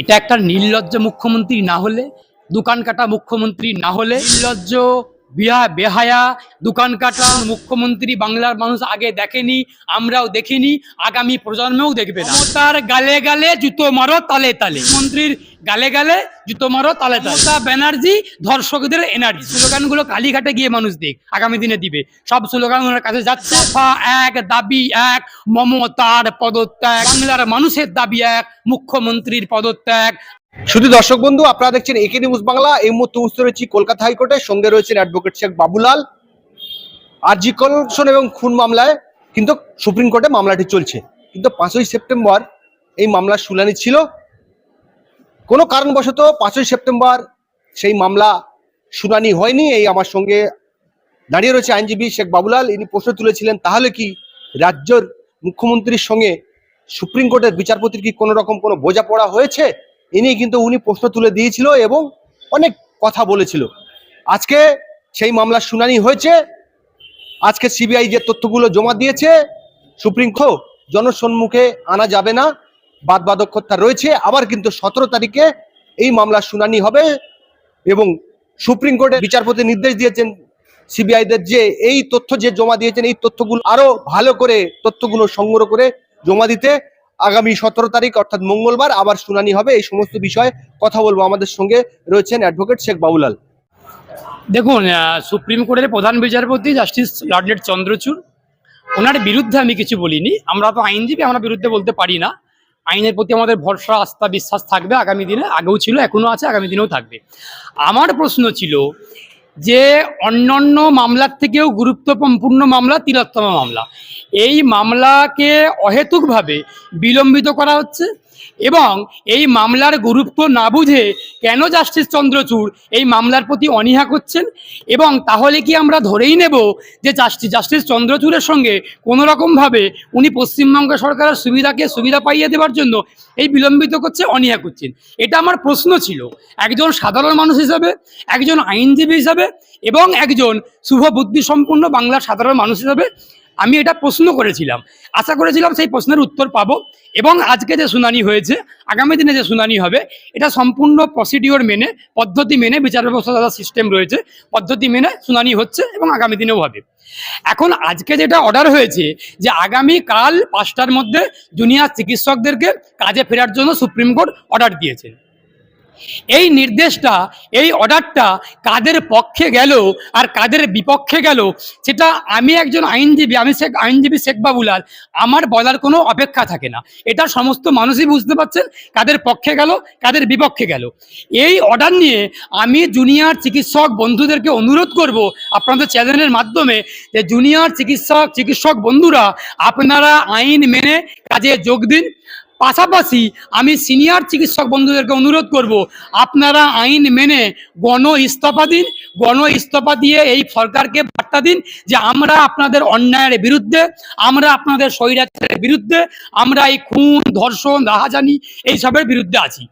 এটা একটা নির্লজ্জ মুখ্যমন্ত্রী না হলে দোকান কাটা মুখ্যমন্ত্রী না হলে নির্লজ্জ বিহা বেহায়া, দোকান কাটা, মুখ্যমন্ত্রী বাংলার মানুষ আগে দেখেনি, আমরাও দেখিনি, আগামী প্রজন্মেও দেখবে না। তার গালে গালে জুতো মারো, তালে তালে। মন্ত্রীর গালে গালে জুতো মারো, তালে তালে। ব্যানার্জি, ধর্ষকদের এনার্জি স্লোগানগুলো কালীঘাটে গিয়ে মানুষ দেখ, আগামী দিনে দিবে। সব স্লোগান ওনার কাছে যাচ্ছে এক, দাবি এক, মমতার পদত্যাগ। বাংলার মানুষের দাবি এক, মুখ্যমন্ত্রীর পদত্যাগ। শুধু দর্শক বন্ধু, আপনারা দেখছেন একে নিউজ বাংলা। এই মুহূর্তে উপস্থিত রয়েছি কলকাতা হাইকোর্টে, সঙ্গে রয়েছেন অ্যাডভোকেট শেখ বাবুলাল, আরজি কলসন এবং খুন মামলায় কিন্তু সুপ্রিম কোর্টে মামলাটি চলছে। কিন্তু পাঁচই সেপ্টেম্বর এই মামলার শুনানি ছিল। কোনো কারণবশত পাঁচই সেপ্টেম্বর সেই মামলা শুনানি হয়নি। এই আমার সঙ্গে দাঁড়িয়ে রয়েছে আইনজীবী শেখ বাবুলাল। ইনি প্রশ্ন তুলেছিলেন, তাহলে কি রাজ্যের মুখ্যমন্ত্রীর সঙ্গে সুপ্রিম কোর্টের বিচারপতির কি কোনো রকম কোনো বোঝাপড়া হয়েছে? নিয়ে কিন্তু উনি প্রশ্ন তুলে দিয়েছিল এবং অনেক কথা বলেছিল। আজকে সেই মামলার শুনানি হয়েছে। আজকে সিবিআই যে তথ্যগুলো জমা দিয়েছে, সুপ্রিম কোর্ট জনসম্মুখে আনা যাবে না বাদ বাদক্ষতা রয়েছে। আবার কিন্তু সতেরো তারিখে এই মামলার শুনানি হবে এবং সুপ্রিম কোর্টের বিচারপতি নির্দেশ দিয়েছেন সিবিআইদের যে এই তথ্য যে জমা দিয়েছেন, এই তথ্যগুলো আরও ভালো করে, তথ্যগুলো সংগ্রহ করে জমা দিতে। আগামী সতেরো তারিখ, অর্থাৎ মঙ্গলবার, আবার শুনানি হবে। এই সমস্ত বিষয়ে কথা বলব। আমাদের সঙ্গে রয়েছেন অ্যাডভোকেট শেখ বাবুলাল দেখুন সুপ্রিম কোর্টের প্রধান বিচারপতি জাস্টিস লর্ডেড চন্দ্রচূড়, ওনার বিরুদ্ধে আমি কিছু বলিনি। আমরা তো আইনজীবী, আমরা বিরুদ্ধে বলতে পারি না। আইনের প্রতি আমাদের ভরসা, আস্থা, বিশ্বাস থাকবে। আগামী দিনে আগেও ছিল এখনও আছে, আগামী দিনেও থাকবে। আমার প্রশ্ন ছিল যে অন্যান্য মামলার থেকেও গুরুত্বপূর্ণ মামলা তিলোত্তম মামলা। এই মামলাকে অহেতুকভাবে বিলম্বিত করা হচ্ছে। এবং এই মামলার গুরুত্ব না বুঝে কেন জাস্টিস চন্দ্রচূড় এই মামলার প্রতি অনীহা করছেন? এবং তাহলে কি আমরা ধরেই নেব যে জাস্টিস জাস্টিস চন্দ্রচূড়ের সঙ্গে কোনো রকমভাবে উনি পশ্চিমবঙ্গ সরকারের সুবিধাকে সুবিধা পাইয়ে দেওয়ার জন্য এই বিলম্বিত করছে, অনীহা করছেন? এটা আমার প্রশ্ন ছিল। একজন সাধারণ মানুষ হিসাবে, একজন আইনজীবী হিসাবে এবং একজন শুভ বুদ্ধি সম্পন্ন বাংলার সাধারণ মানুষ হিসাবে আমি এটা প্রশ্ন করেছিলাম। আশা করেছিলাম সেই প্রশ্নের উত্তর পাবো এবং আজকে যে শুনানি হয়েছে, আগামী দিনে যে শুনানি হবে, এটা সম্পূর্ণ প্রসিডিওর মেনে, পদ্ধতি মেনে বিচার ব্যবস্থা সিস্টেম রয়েছে, পদ্ধতি মেনে শুনানি হচ্ছে এবং আগামী দিনেও হবে। এখন আজকে যেটা অর্ডার হয়েছে যে আগামী কাল পাঁচটার মধ্যে জুনিয়র চিকিৎসকদেরকে কাজে ফেরার জন্য সুপ্রিম কোর্ট অর্ডার দিয়েছে। এই নির্দেশটা, এই অর্ডারটা কাদের পক্ষে গেল আর কাদের বিপক্ষে গেল, সেটা আমি একজন আইনজীবী, আমি শেখ, আইনজীবী শেখ বাবুলাল, আমার বলার কোনো অপেক্ষা থাকে না। এটা সমস্ত মানুষই বুঝতে পারছেন কাদের পক্ষে গেল, কাদের বিপক্ষে গেল। এই অর্ডার নিয়ে আমি জুনিয়র চিকিৎসক বন্ধুদেরকে অনুরোধ করব আপনাদের চ্যানেলের মাধ্যমে যে জুনিয়র চিকিৎসক চিকিৎসক বন্ধুরা, আপনারা আইন মেনে কাজে যোগ দিন। পাশাপাশি আমি সিনিয়র চিকিৎসক বন্ধুদেরকে অনুরোধ করব, আপনারা আইন মেনে গণ ইস্তফা দিন, গণ ইস্তফা দিয়ে এই সরকারকে বার্তা দিন যে আমরা আপনাদের অন্যায়ের বিরুদ্ধে, আমরা আপনাদের স্বৈরাচারের বিরুদ্ধে, আমরা এই খুন, ধর্ষণ, রাহাজানি এইসবের বিরুদ্ধে আছি।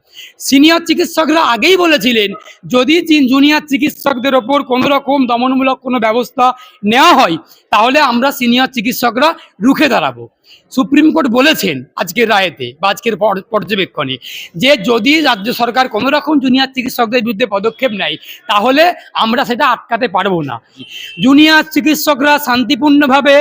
সিনিয়র চিকিৎসকরা আগেই বলেছিলেন, যদি জুনিয়র চিকিৎসকদের ওপর কোনো রকম দমনমূলক কোনো ব্যবস্থা নেওয়া হয়, তাহলে আমরা সিনিয়র চিকিৎসকরা রুখে দাঁড়াবো। সুপ্রিম কোর্ট বলেছেন আজকের রায়েতে বা আজকের পর্যবেক্ষণে যে যদি রাজ্য সরকার কোনো রকম জুনিয়র চিকিৎসকদের বিরুদ্ধে পদক্ষেপ নেয় তাহলে আমরা সেটা আটকাতে পারব না। জুনিয়র চিকিৎসকরা শান্তিপূর্ণভাবে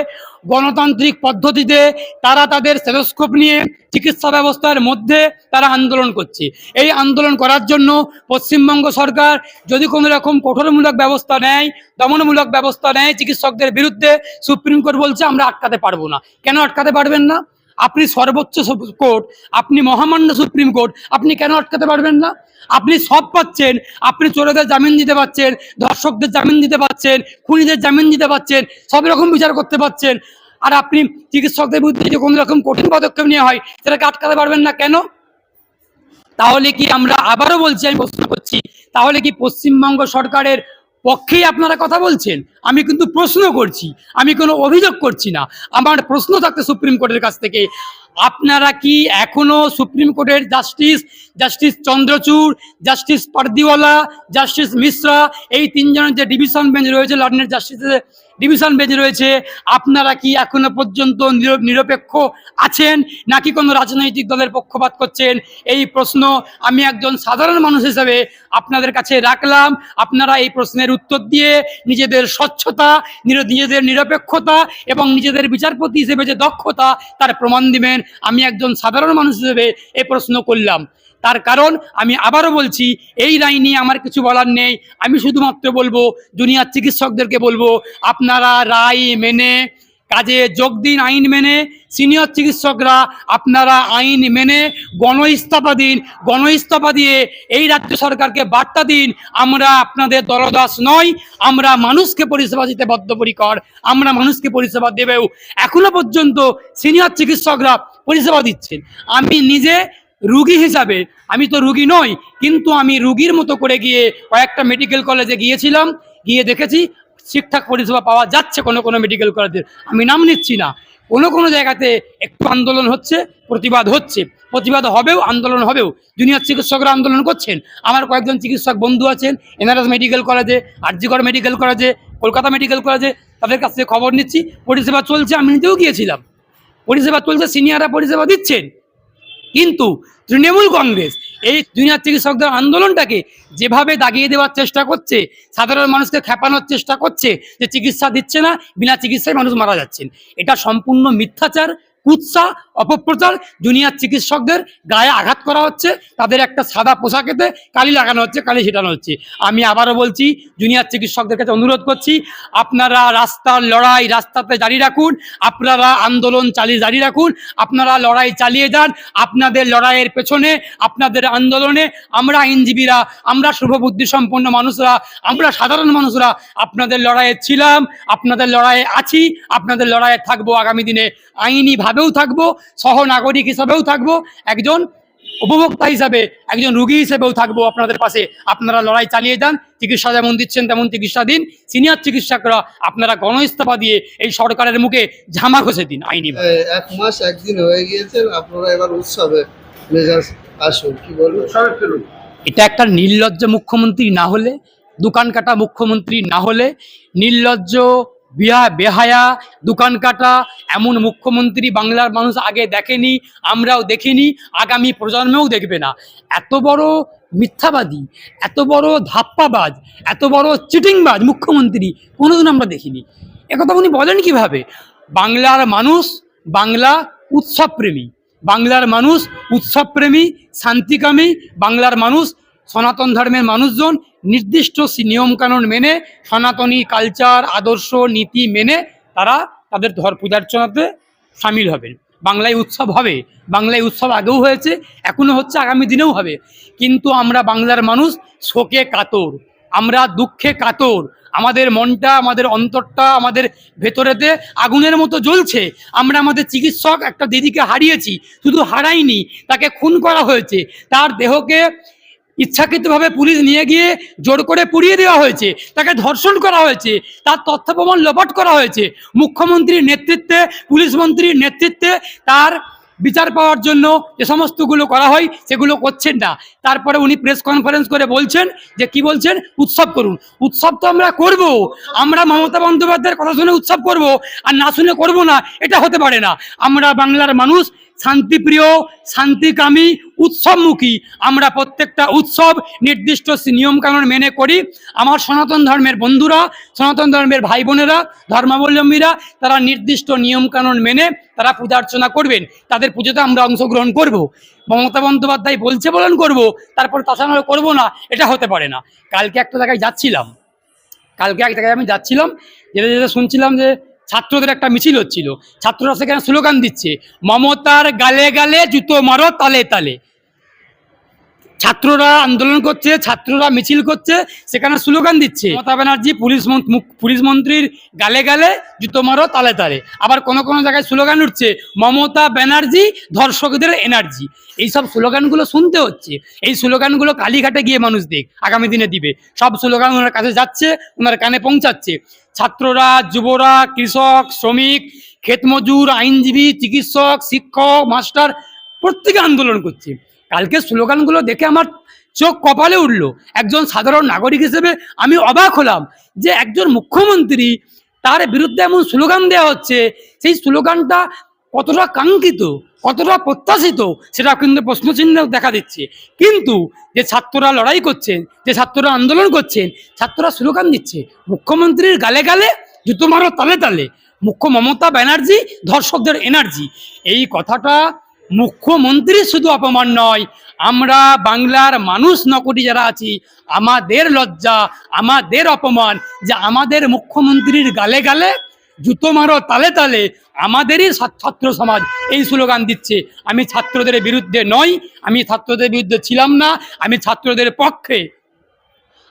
গণতান্ত্রিক পদ্ধতিতে তারা তাদের স্টেথোস্কোপ নিয়ে চিকিৎসা ব্যবস্থার মধ্যে তারা আন্দোলন করছে। এই আন্দোলন করার জন্য পশ্চিমবঙ্গ সরকার যদি কোনো রকম কঠোরমূলক ব্যবস্থা নেয়, দমনমূলক ব্যবস্থা নেয় চিকিৎসকদের বিরুদ্ধে, সুপ্রিম কোর্ট বলছে আমরা আটকাতে পারব না। কেন আটকাতে পারবেন না? আপনি সর্বোচ্চ কোর্ট, আপনি মহামান্য সুপ্রিম কোর্ট, আপনি কেন আটকাতে পারবেন না? আপনি সব পাচ্ছেন, আপনি চোরেদের জামিন দিতে পারছেন ধর্ষকদের জামিন দিতে পারছেন খুনিদের জামিন দিতে পারছেন সব রকম বিচার করতে পারছেন আর আপনি চিকিৎসকদের বিরুদ্ধে যদি কোনো রকম কঠিন পদক্ষেপ নেওয়া হয়, সেটাকে আটকাতে পারবেন না কেন? তাহলে কি আমরা আবারও বলছি, আমি প্রশ্ন করছি, তাহলে কি পশ্চিমবঙ্গ সরকারের পক্ষেই আপনারা কথা বলছেন। আমি কিন্তু প্রশ্ন করছি, আমি কোনো অভিযোগ করছি না। আমার প্রশ্ন থাকতে সুপ্রিম কোর্টের কাছ থেকে আপনারা কি এখনও সুপ্রিম কোর্টের justice justice Chandrachud, justice Pardiwala, justice Mishra, এই তিনজনের যে ডিভিশন বেঞ্চ রয়েছে, লন্ডনের জাস্টিসের ডিভিশন বেঞ্চ রয়েছে, আপনারা কি এখনও পর্যন্ত নির- নিরপেক্ষ আছেন? নাকি কোনো রাজনৈতিক দলের পক্ষপাত করছেন? এই প্রশ্ন আমি একজন সাধারণ মানুষ হিসেবে আপনাদের কাছে রাখলাম। আপনারা এই প্রশ্নের উত্তর দিয়ে নিজেদের স্বচ্ছতা নিজেদের নিরপেক্ষতা এবং নিজেদের বিচারপতি হিসেবে যে দক্ষতা, তার প্রমাণ দিবেন। আমি একজন সাধারণ মানুষ হিসেবে এ প্রশ্ন করলাম। তার কারণ আমি আবারও বলছি, এই রায় নিয়ে আমার কিছু বলার নেই। আমি শুধুমাত্র বলব জুনিয়র চিকিৎসকদেরকে বলব, আপনারা রায় মেনে, কাজে যোগ দিন, আইন মেনে। সিনিয়র চিকিৎসকরা, আপনারা আইন মেনে গণ ইস্তফা দিন গণ ইস্তফা দিয়ে এই রাজ্য সরকারকে বার্তা দিন, আমরা আপনাদের দলদাস নয় আমরা মানুষকে পরিষেবা দিতে বদ্ধপরিকর, আমরা মানুষকে পরিষেবা দেবেও। এখনও পর্যন্ত সিনিয়র চিকিৎসকরা পরিষেবা দিচ্ছেন। আমি নিজে রুগী হিসাবে, আমি তো রুগী নই, কিন্তু আমি রুগীর মতো করে গিয়ে কয়েকটা মেডিকেল কলেজে গিয়েছিলাম, গিয়ে দেখেছি ঠিকঠাক পরিষেবা পাওয়া যাচ্ছে কোনো কোনো মেডিকেল কলেজে আমি নাম নিচ্ছি না। কোনো কোনো জায়গাতে একটু আন্দোলন হচ্ছে, প্রতিবাদ হচ্ছে। প্রতিবাদ হবেও, আন্দোলন হবেও। জুনিয়র চিকিৎসকরা আন্দোলন করছেন। আমার কয়েকজন চিকিৎসক বন্ধু আছেন, এনআরএস মেডিকেল কলেজে আরজিগড় মেডিকেল কলেজে কলকাতা মেডিকেল কলেজে তাদের কাছ থেকে খবর নিচ্ছি, পরিষেবা চলছে, আমি নিজেও গিয়েছিলাম। পরিষেবা চলছে সিনিয়ররা পরিষেবা দিচ্ছেন। কিন্তু তৃণমূল কংগ্রেস এই জুনিয়র চিকিৎসকদের আন্দোলনটাকে যেভাবে দাগিয়ে দেওয়ার চেষ্টা করছে, সাধারণ মানুষকে খেপানোর চেষ্টা করছে, যে চিকিৎসা দিচ্ছে না, বিনা চিকিৎসায় মানুষ মারা যাচ্ছেন। এটা সম্পূর্ণ মিথ্যাচার, কুৎসা অপপ্রচার জুনিয়র চিকিৎসকদের গায়ে আঘাত করা হচ্ছে, তাদের একটা সাদা পোশাকেতে কালি লাগানো হচ্ছে, কালি ছেটানো হচ্ছে। আমি আবারও বলছি জুনিয়র চিকিৎসকদের কাছে অনুরোধ করছি, আপনারা রাস্তার লড়াই রাস্তাতে জারি রাখুন, আপনারা আন্দোলন চালিয়ে জারি রাখুন, আপনারা লড়াই চালিয়ে যান, আপনাদের লড়াইয়ের পেছনে, আপনাদের আন্দোলনে আমরা আইনজীবীরা, আমরা শুভবুদ্ধি সম্পন্ন মানুষরা, আমরা সাধারণ মানুষরা, আপনাদের লড়াইয়ে ছিলাম, আপনাদের লড়াইয়ে আছি, আপনাদের লড়াইয়ে থাকব আগামী দিনে। আইনিভাবেও থাকব সহনাগরিক হিসাবেও থাকব একজন উপভোক্তা হিসাবে একজন রুগী হিসেবেও থাকব আপনাদের পাশে। আপনারা লড়াই চালিয়ে যান চিকিৎসা যেমন দিচ্ছেন তেমন চিকিৎসা দিন। সিনিয়র চিকিৎসকরা আপনারা গণ ইস্তফা দিয়ে এই সরকারের মুখে ঝামা ঘষে দিন আইনি এক মাস একদিন হয়ে গিয়েছে আপনারা এবার উৎসবে মেজাজ আসুন কি বলব এটা একটা নির্লজ্জ মুখ্যমন্ত্রী না হলে দোকান কাটা মুখ্যমন্ত্রী না হলে নির্লজ্জ বিহা বেহায়া, দোকান কাটা, এমন মুখ্যমন্ত্রী বাংলার মানুষ আগে দেখেনি, আমরাও দেখিনি, আগামী প্রজন্মেও দেখবে না। এত বড় মিথ্যাবাদী, এত বড় ধাপ্পাবাজ, এত বড় চিটিংবাজ মুখ্যমন্ত্রী কোনোদিন আমরা দেখিনি। একথা উনি বলেন কীভাবে? বাংলার মানুষ বাংলা উৎসবপ্রেমী, বাংলার মানুষ উৎসবপ্রেমী, শান্তিকামী, বাংলার মানুষ সনাতন ধর্মের মানুষজন নির্দিষ্ট নিয়মকানুন মেনে সনাতনী কালচার, আদর্শ নীতি মেনে তারা তাদের ধর পূজার্চনাতে সামিল হবেন বাংলায় উৎসব হবে। বাংলায় উৎসব আগেও হয়েছে এখনও হচ্ছে, আগামী দিনেও হবে। কিন্তু আমরা বাংলার মানুষ শোকে কাতর। আমরা দুঃখে কাতর। আমাদের মনটা, আমাদের অন্তরটা, আমাদের ভেতরেতে আগুনের মতো জ্বলছে। আমরা আমাদের চিকিৎসক একটা দিদিকে হারিয়েছি, শুধু হারাইনি, তাকে খুন করা হয়েছে। তার দেহকে ইচ্ছাকৃতভাবে পুলিশ নিয়ে গিয়ে জোর করে পুড়িয়ে দেওয়া হয়েছে, তাকে ধর্ষণ করা হয়েছে, তার তথ্য প্রমাণ লোপাট করা হয়েছে। মুখ্যমন্ত্রীর নেতৃত্বে, পুলিশ মন্ত্রীর নেতৃত্বে তার বিচার পাওয়ার জন্য যে সমস্তগুলো করা হয়, সেগুলো করছেন না। তারপরে উনি প্রেস কনফারেন্স করে বলছেন যে, কি বলছেন? উৎসব করুন। উৎসব তো আমরা করব। আমরা মমতা বন্দ্যোপাধ্যায়ের কথা শুনে উৎসব করব, আর না শুনে করব না, এটা হতে পারে না। আমরা বাংলার মানুষ শান্তিপ্রিয়, শান্তিকামী, উৎসবমুখী। আমরা প্রত্যেকটা উৎসব নির্দিষ্ট নিয়মকানুন মেনে করি। আমার সনাতন ধর্মের বন্ধুরা, সনাতন ধর্মের ভাই বোনেরা ধর্মাবলম্বীরা, তারা নির্দিষ্ট নিয়মকানুন মেনে তারা পূজা অর্চনা করবেন। তাদের পুজোতে আমরা অংশগ্রহণ করব। মমতা বন্দ্যোপাধ্যায় বলছে বলন করব, তারপর তাছাড়া করব না, এটা হতে পারে না। কালকে একটা জায়গায় যাচ্ছিলাম। কালকে এক জায়গায় আমি যাচ্ছিলাম, যেতে যেতে শুনছিলাম যে ছাত্রদের একটা মিছিল হচ্ছিল। ছাত্ররা সেখানে স্লোগান দিচ্ছে, মমতার গালে গালে জুতো মারো, তালে তালে। ছাত্ররা আন্দোলন করছে, ছাত্ররা মিছিল করছে, সেখানে স্লোগান দিচ্ছে। মমতা ব্যানার্জি পুলিশ পুলিশ মন্ত্রীর গালে গালে জুতো মারো, তালে তালে। আবার কোনো কোনো জায়গায় স্লোগান উঠছে, মমতা ব্যানার্জি ধর্ষকদের এনার্জি। এইসব স্লোগানগুলো শুনতে হচ্ছে। এই স্লোগানগুলো কালীঘাটে গিয়ে মানুষ দেখ, আগামী দিনে দিবে। সব স্লোগান ওনার কাছে যাচ্ছে, ওনার কানে পৌঁছাচ্ছে। ছাত্ররা, যুবরা, কৃষক, শ্রমিক, ক্ষেতমজুর, আইনজীবী, চিকিৎসক, শিক্ষক, মাস্টার প্রত্যেকে আন্দোলন করছে। কালকে স্লোগানগুলো দেখে আমার চোখ কপালে উঠল। একজন সাধারণ নাগরিক হিসেবে আমি অবাক হলাম যে একজন মুখ্যমন্ত্রী তার বিরুদ্ধে এমন স্লোগান দেওয়া হচ্ছে। সেই স্লোগানটা কতটা কাঙ্ক্ষিত, কতটা প্রত্যাশিত, সেটা কিন্তু প্রশ্নচিহ্ন দেখা দিচ্ছে। কিন্তু যে ছাত্ররা লড়াই করছেন, যে ছাত্ররা আন্দোলন করছেন, ছাত্ররা স্লোগান দিচ্ছে, মুখ্যমন্ত্রীর গালে গালে, জুতো মারো তালে তালে, মুখ্য মমতা ব্যানার্জি, ধর্ষকদের এনার্জি। এই কথাটা মুখ্যমন্ত্রী শুধু অপমান নয়, আমরা বাংলার মানুষ নকটি যারা আছি, আমাদের লজ্জা, আমাদের অপমান, যে আমাদের মুখ্যমন্ত্রীর গালে গালে জুতো মারো তালে তালে। আমাদেরই ছাত্র সমাজ, এই স্লোগান দিচ্ছে। আমি ছাত্রদের বিরুদ্ধে নই, আমি ছাত্রদের বিরুদ্ধে ছিলাম না, আমি ছাত্রদের পক্ষে।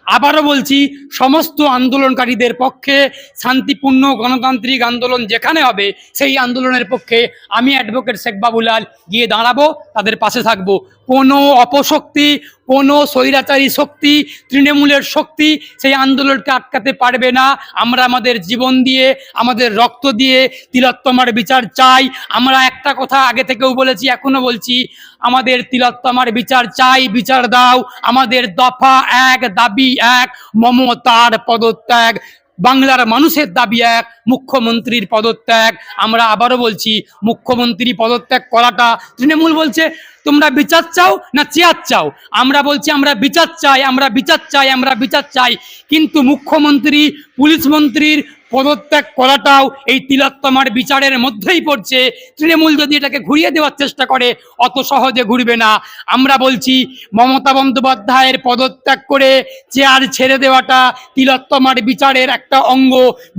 আবারও বলছি, সমস্ত আন্দোলনকারীদের পক্ষে শান্তিপূর্ণ গণতান্ত্রিক আন্দোলন যেখানে হবে, সেই আন্দোলনের পক্ষে আমি অ্যাডভোকেট শেখ বাবুলাল গিয়ে দাঁড়াবো, তাদের পাশে থাকব। কোনো অপশক্তি কোনো স্বৈরাচারী শক্তি, তৃণমূলের শক্তি সেই আন্দোলনকে আটকাতে পারবে না। আমরা আমাদের জীবন দিয়ে, আমাদের রক্ত দিয়ে তিলোত্তমার বিচার চাই। আমরা একটা কথা আগে থেকেও বলেছি এখনও বলছি, আমাদের তিলোত্তমার বিচার চাই, বিচার দাও। আমাদের দফা এক, দাবি এক, মমতার পদত্যাগ। বাংলার মানুষের দাবি এক, মুখ্যমন্ত্রীর পদত্যাগ। আমরা আবারও বলছি, মুখ্যমন্ত্রী পদত্যাগ করাটা তৃণমূল বলছে, তোমরা বিচার চাও না চেয়ার চাও? আমরা বলছি, আমরা বিচার চাই, আমরা বিচার চাই, আমরা বিচার চাই। কিন্তু মুখ্যমন্ত্রী, পুলিশ মন্ত্রীর পদত্যাগ করাটাও এই তিলোত্তমার বিচারের মধ্যেই পড়ছে। তৃণমূল যদি এটাকে ঘুরিয়ে দেওয়ার চেষ্টা করে, অত সহজে ঘুরবে না। আমরা বলছি, মমতা বন্দ্যোপাধ্যায়ের পদত্যাগ করে চেয়ার ছেড়ে দেওয়াটা তিলোত্তমার বিচারের একটা অঙ্গ,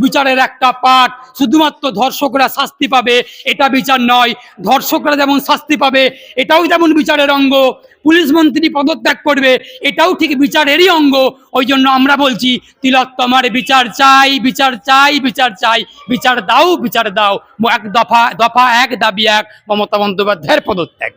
বিচারের একটা পাঠ। শুধুমাত্র ধর্ষকরা শাস্তি পাবে, এটা বিচার নয়। ধর্ষকরা যেমন শাস্তি পাবে, এটাও যেমন বিচারের অঙ্গ। পুলিশ মন্ত্রী পদত্যাগ করবে, এটাও ঠিক বিচারেরই অঙ্গ। ওই জন্য আমরা বলছি, তিলোত্তমার বিচার চাই, বিচার চাই, বিচার চাই, বিচার দাও বিচার দাও। এক দফা দফা এক, দাবি এক। মমতা বন্দ্যোপাধ্যায়ের পদত্যাগ।